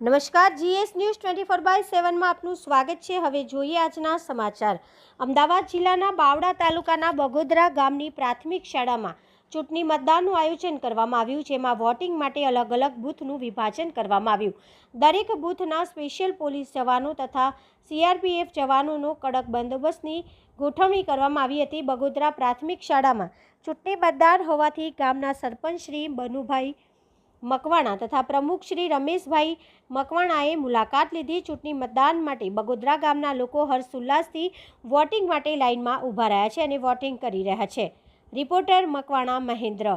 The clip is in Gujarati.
નમસ્કાર, GS News twenty four by સેવનમાં આપનું સ્વાગત છે. હવે જોઈએ આજના સમાચાર. અમદાવાદ જિલ્લાના બાવડા તાલુકાના બગોદરા ગામની પ્રાથમિક શાળામાં ચૂંટણી મતદાનનું આયોજન કરવામાં આવ્યું, જેમાં વોટિંગ માટે અલગ અલગ બૂથનું વિભાજન કરવામાં આવ્યું. દરેક બૂથના સ્પેશિયલ પોલીસ જવાનો તથા સીઆરપીએફ જવાનોનો કડક બંદોબસ્તની ગોઠવણી કરવામાં આવી હતી. બગોદરા પ્રાથમિક શાળામાં ચૂંટણી મતદાન હોવાથી ગામના સરપંચ શ્રી બનુભાઈ મકવાણા તથા પ્રમુખ શ્રી રમેશભાઈ મકવાણાએ મુલાકાત લીધી ચૂંટણી મતદાન માટે. બગોદરા ગામના લોકો હર્ષોલ્લાસથી વોટિંગ માટે લાઇનમાં ઊભા રહ્યા છે અને વોટિંગ કરી રહ્યા છે. રિપોર્ટર મકવાણા મહેન્દ્ર.